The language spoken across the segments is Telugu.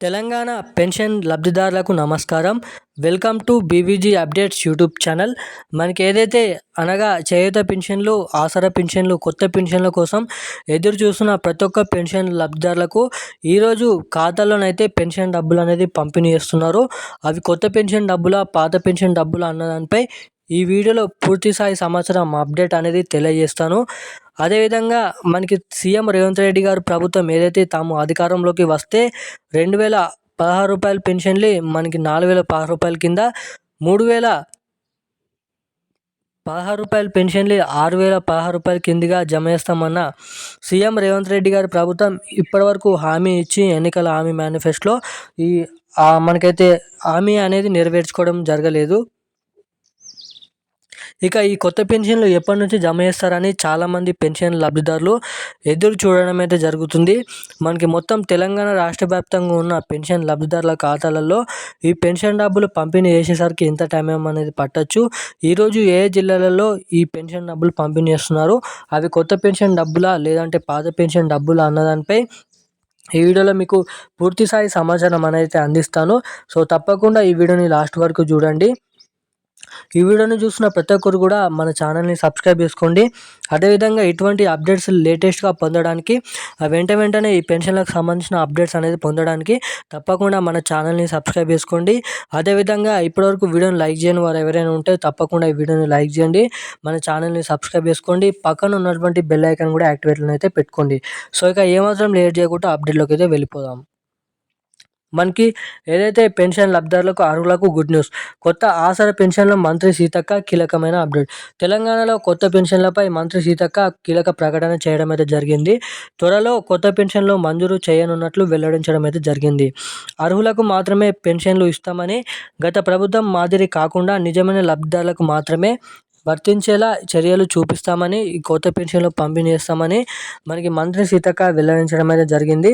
తెలంగాణ పెన్షన్ లబ్ధిదారులకు నమస్కారం. Welcome to BVG updates YouTube channel. మనకి ఏదైతే అనగా చేయుత పెన్షన్లు ఆసరా పెన్షన్లు కొత్త పెన్షన్ల కోసం ఎదురు చూస్తున్న ప్రతి ఒక్క పెన్షన్ లబ్ధిదారులకు ఈరోజు ఖాతాలోనైతే పెన్షన్ డబ్బులు అనేది పంపిణీ చేస్తున్నారు. అవి కొత్త పెన్షన్ డబ్బుల పాత పెన్షన్ డబ్బులు అన్నదానిపై ఈ వీడియోలో పూర్తి స్థాయి సమాచారం అప్డేట్ అనేది తెలియజేస్తాను. అదేవిధంగా మనకి సీఎం రేవంత్ రెడ్డి గారు ప్రభుత్వం ఏదైతే తాము అధికారంలోకి వస్తే రెండు వేల పదహారు రూపాయల పెన్షన్లు మనకి నాలుగు వేల పదహారు రూపాయల కింద మూడు వేల పదహారు రూపాయల పెన్షన్లు ఆరు వేల పదహారు రూపాయల కిందిగా జమ చేస్తామన్న సీఎం రేవంత్ రెడ్డి గారి ప్రభుత్వం ఇప్పటివరకు హామీ ఇచ్చి ఎన్నికల హామీ మేనిఫెస్టోలో ఈ మనకైతే హామీ అనేది నెరవేర్చుకోవడం జరగలేదు. ఇక ఈ కొత్త పెన్షన్లు ఎప్పటి నుంచి జమ చేస్తారని చాలామంది పెన్షన్ లబ్ధిదారులు ఎదురు చూడడం అయితే జరుగుతుంది. మనకి మొత్తం తెలంగాణ రాష్ట్ర వ్యాప్తంగా ఉన్న పెన్షన్ లబ్ధిదారుల ఖాతాలలో ఈ పెన్షన్ డబ్బులు పంపిణీ చేసేసరికి ఎంత టైం అనేది పట్టచ్చు? ఈరోజు ఏ జిల్లాలలో ఈ పెన్షన్ డబ్బులు పంపిణీ చేస్తున్నారు? అవి కొత్త పెన్షన్ డబ్బులా లేదంటే పాత పెన్షన్ డబ్బులా అన్నదానిపై ఈ వీడియోలో మీకు పూర్తి స్థాయి సమాచారం అనేది అందిస్తాను. సో తప్పకుండా ఈ వీడియోని లాస్ట్ వరకు చూడండి. ఈ వీడియోని చూసిన ప్రతి ఒక్కరు కూడా మన ఛానల్ని సబ్స్క్రైబ్ చేసుకోండి. అదేవిధంగా ఇటువంటి అప్డేట్స్ లేటెస్ట్గా పొందడానికి వెంట వెంటనే ఈ పెన్షన్లకు సంబంధించిన అప్డేట్స్ అనేది పొందడానికి తప్పకుండా మన ఛానల్ని సబ్స్క్రైబ్ చేసుకోండి. అదేవిధంగా ఇప్పటివరకు వీడియోని లైక్ చేయని వారు ఎవరైనా ఉంటే తప్పకుండా ఈ వీడియోని లైక్ చేయండి. మన ఛానల్ని సబ్స్క్రైబ్ చేసుకోండి. పక్కన ఉన్నటువంటి బెల్ ఐకాన్ కూడా యాక్టివేట్లో అయితే పెట్టుకోండి. సో ఇక ఏమాత్రం లేట్ చేయకుండా అప్డేట్లోకి అయితే వెళ్ళిపోదాం. మనకి ఏదైతే పెన్షన్ లబ్ధారులకు అర్హులకు గుడ్ న్యూస్ కొత్త ఆసర పెన్షన్ల మంత్రి సీతక్క కీలకమైన అప్డేట్ తెలంగాణలో కొత్త పెన్షన్లపై మంత్రి సీతక్క కీలక ప్రకటన చేయడం అయితే జరిగింది. త్వరలో కొత్త పెన్షన్లు మంజూరు చేయనున్నట్లు వెల్లడించడం అయితే జరిగింది. అర్హులకు మాత్రమే పెన్షన్లు ఇస్తామని గత ప్రభుత్వం మాదిరి కాకుండా నిజమైన లబ్ధిదారులకు మాత్రమే వర్తించేలా చర్యలు చూపిస్తామని ఈ కొత్త పెన్షన్లు పంపిణీ చేస్తామని మనకి మంత్రి సీతక్క వెల్లడించడం అయితే జరిగింది.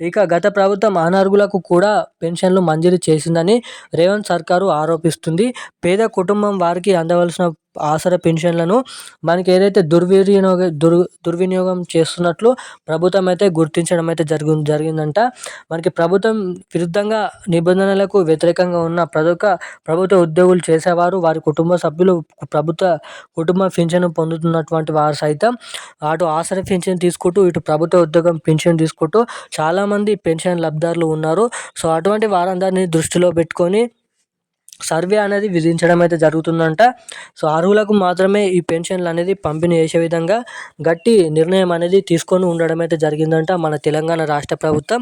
ఇక గత ప్రభుత్వం అనర్హులకు కూడా పెన్షన్లు మంజూరు చేసిందని రేవంత్ సర్కారు ఆరోపిస్తుంది. పేద కుటుంబం వారికి అందవలసిన ఆసరా పెన్షన్లను మనకి ఏదైతే దుర్వినియోగ దుర్ దుర్వినియోగం చేస్తున్నట్లు ప్రభుత్వం అయితే గుర్తించడం అయితే జరిగి జరిగిందంట. మనకి ప్రభుత్వం విరుద్ధంగా నిబంధనలకు వ్యతిరేకంగా ఉన్న ప్రతి ఒక్క ప్రభుత్వ ఉద్యోగులు చేసేవారు వారి కుటుంబ సభ్యులు ప్రభుత్వ కుటుంబ పింఛను పొందుతున్నటువంటి వారు సైతం అటు ఆసరా పెన్షన్ తీసుకుంటూ ఇటు ప్రభుత్వ ఉద్యోగం పెన్షన్ తీసుకుంటూ చాలామంది పెన్షన్ లబ్ధారులు ఉన్నారు. సో అటువంటి వారందరినీ దృష్టిలో పెట్టుకొని సర్వే అనేది విధించడం అయితే జరుగుతుందంట. సో అర్హులకు మాత్రమే ఈ పెన్షన్లు అనేది పంపిణీ చేసే విధంగా గట్టి నిర్ణయం అనేది తీసుకొని ఉండడం అయితే జరిగిందంట మన తెలంగాణ రాష్ట్ర ప్రభుత్వం.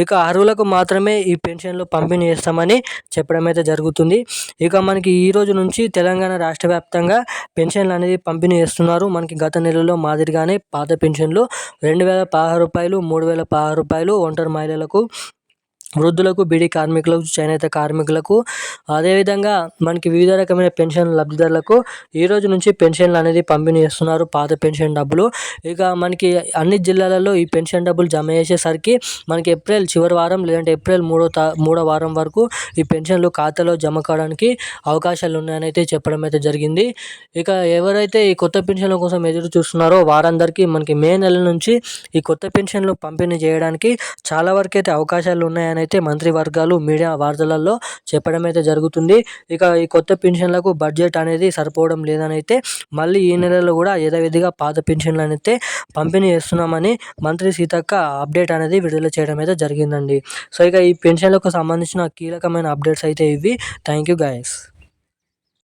ఇక అర్హులకు మాత్రమే ఈ పెన్షన్లు పంపిణీ చేస్తామని చెప్పడం అయితే జరుగుతుంది. ఇక మనకి ఈ రోజు నుంచి తెలంగాణ రాష్ట్ర వ్యాప్తంగా పెన్షన్లు అనేది పంపిణీ చేస్తున్నారు. మనకి గత నెలలో మాదిరిగానే పాత పెన్షన్లు రెండు వేల పదహారు రూపాయలు మూడు వేల పదహారు రూపాయలు ఒంటరి మహిళలకు వృద్ధులకు బీడీ కార్మికులకు చేనేత కార్మికులకు అదేవిధంగా మనకి వివిధ రకమైన పెన్షన్ లబ్ధిదారులకు ఈ రోజు నుంచి పెన్షన్లు అనేది పంపిణీ చేస్తున్నారు పాత పెన్షన్ డబ్బులు. ఇక మనకి అన్ని జిల్లాలలో ఈ పెన్షన్ డబ్బులు జమ చేసేసరికి మనకి ఏప్రిల్ చివరి వారం లేదంటే ఏప్రిల్ మూడో తా మూడో వారం వరకు ఈ పెన్షన్లు ఖాతాలో జమ కావడానికి అవకాశాలు ఉన్నాయని అయితే చెప్పడం అయితే జరిగింది. ఇక ఎవరైతే ఈ కొత్త పెన్షన్ల కోసం ఎదురు చూస్తున్నారో వారందరికీ మనకి మే నెల నుంచి ఈ కొత్త పెన్షన్లు పంపిణీ చేయడానికి చాలా వరకు అయితే అవకాశాలు ఉన్నాయని అయితే మంత్రివర్గాలు మీడియా వార్తలలో చెప్పడం అయితే జరుగుతుంది. ఇక ఈ కొత్త పెన్షన్లకు బడ్జెట్ అనేది సరిపోవడం లేదని అయితే మళ్ళీ ఈ నెలలో కూడా యథావిధిగా పాత పెన్షన్లు అయితే పంపిణీ చేస్తున్నామని మంత్రి సీతక్క అప్డేట్ అనేది విడుదల చేయడం అయితే జరిగిందండి. సో ఇక ఈ పెన్షన్లకు సంబంధించిన కీలకమైన అప్డేట్స్ అయితే ఇవి. Thank you guys